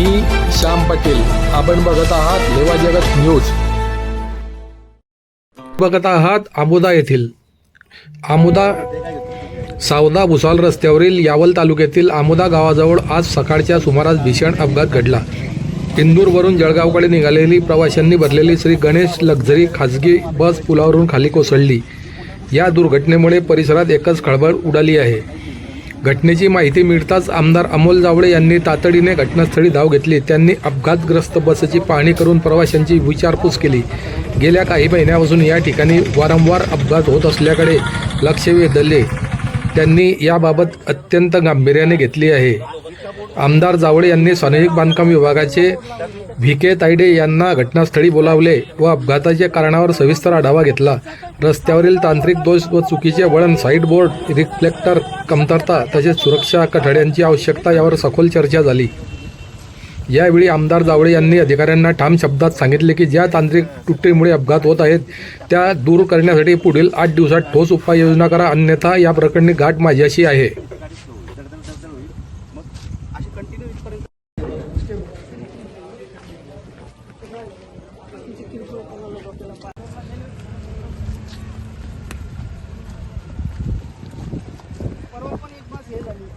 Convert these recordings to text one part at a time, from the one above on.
मी श्याम पटेल. आपण बघत आहात लेवा जगत न्यूज. बघत आहात आमुदा येथील. आमोदा सावदा भुसाल रस्त्यावरील यावल तालुक्यातील आमोदा गावाजवळ आज सकाळच्या सुमारास भीषण अपघात घडला. इंदूरवरून जळगावकडे निघालेली प्रवाशांनी भरलेली श्री गणेश लक्झरी खाजगी बस पुलावरून खाली कोसळली. या दुर्घटनेमुळे परिसरात एकच खळबळ उडाली आहे. घटनेची माहिती मिळताच आमदार अमोल जावळे यांनी तातडीने घटनास्थळी धाव घेतली. त्यांनी अपघातग्रस्त बसची पाहणी करून प्रवाशांची विचारपूस केली. गेल्या काही महिन्यापासून या ठिकाणी वारंवार अपघात होत असल्याकडे लक्ष वेधले. त्यांनी याबाबत अत्यंत गांभीर्याने घेतली आहे. आमदार जावळे यांनी सार्वजनिक बांधकाम विभागाचे व्ही के तायडे यांना घटनास्थळी बोलावले व अपघाताच्या कारणावर सविस्तर आढावा घेतला. रस्त्यावरील तांत्रिक दोष व चुकीचे वळण साईड बोर्ड रिफ्लेक्टर कमतरता तसेच सुरक्षा कठड्यांची आवश्यकता यावर सखोल चर्चा झाली. यावेळी आमदार जावळे यांनी अधिकाऱ्यांना ठाम शब्दात सांगितले की ज्या तांत्रिक तुटीमुळे अपघात होत आहेत त्या दूर करण्यासाठी पुढील आठ दिवसात ठोस उपाययोजना करा अन्यथा या प्रकरणी गाठ माझ्याशी आहे. परवा पण एक बस हे झाली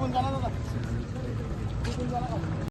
कोण जाणार होता कोण जाणार